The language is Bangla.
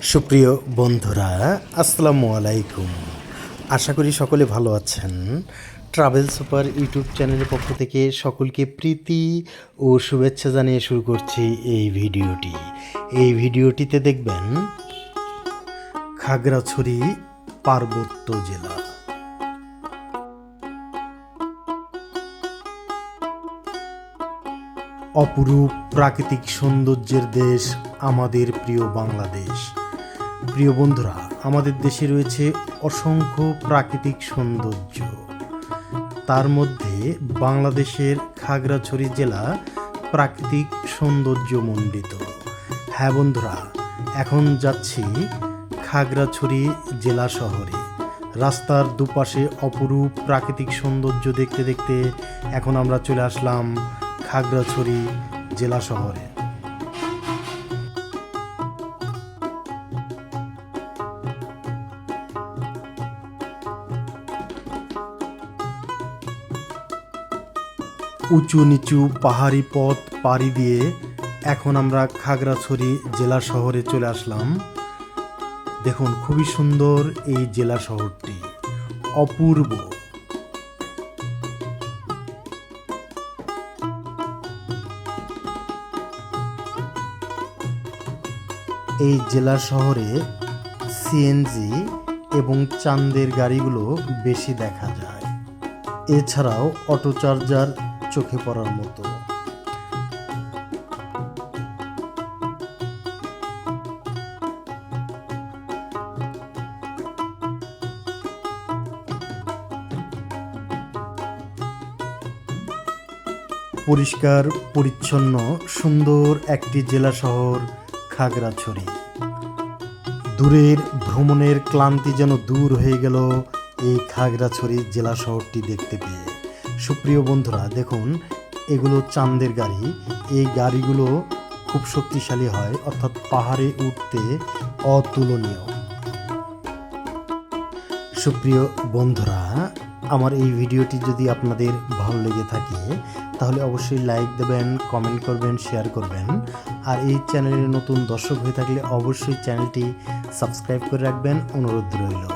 সুপ্রিয় বন্ধুরা, আসসালামু আলাইকুম। আশা করি সকলে ভালো আছেন। ট্রাভেল সুপার ইউটিউব চ্যানেলের পক্ষ থেকে সকলকে প্রীতি ও শুভেচ্ছা জানিয়ে শুরু করছি এই ভিডিওটি। এই ভিডিওটিতে দেখবেন, খাগড়াছড়ি পার্বত্য জেলা। অপরূপ প্রাকৃতিক সৌন্দর্যের দেশ আমাদের প্রিয় বাংলাদেশ। প্রিয় বন্ধুরা, আমাদের দেশে রয়েছে অসংখ্য প্রাকৃতিক সৌন্দর্য। তার মধ্যে বাংলাদেশের খাগড়াছড়ি জেলা প্রাকৃতিক সৌন্দর্যমণ্ডিত। হ্যাঁ বন্ধুরা, এখন যাচ্ছি খাগড়াছড়ি জেলা শহরে। রাস্তার দুপাশে অপরূপ প্রাকৃতিক সৌন্দর্য দেখতে দেখতে এখন আমরা চলে আসলাম খাগড়াছড়ি জেলা শহরে। উঁচু নিচু পাহাড়ি পথ পাড়ি দিয়ে এখন আমরা খাগড়াছড়ি জেলা শহরে চলে আসলাম। দেখুন, খুবই সুন্দর এই জেলা শহরটি। অপূর্ব। এই জেলা শহরে সিএনজি এবং চান্দের গাড়িগুলো বেশি দেখা যায়। এছাড়াও অটো চার্জার চোখে পড়ার মতো। পরিষ্কার, পরিচ্ছন্ন, সুন্দর একটি জেলা শহর খাগড়াছড়ি। দূরের ভ্রমণের ক্লান্তি যেন দূর হয়ে গেল এই খাগড়াছড়ি জেলা শহরটি দেখতে পেয়ে। সুপ্রিয় বন্ধুরা, দেখুন, এগুলো চাঁদের গাড়ি। এই গাড়িগুলো খুব শক্তিশালী হয়, অর্থাৎ পাহাড়ে উঠতে অতুলনীয়। সুপ্রিয় বন্ধুরা, আমার এই ভিডিওটি যদি আপনাদের ভালো লেগে থাকে, তাহলে অবশ্যই লাইক দেবেন, কমেন্ট করবেন, শেয়ার করবেন। আর এই চ্যানেলের নতুন দর্শক হয়ে থাকলে অবশ্যই চ্যানেলটি সাবস্ক্রাইব করে রাখবেন। অনুরোধ রইল।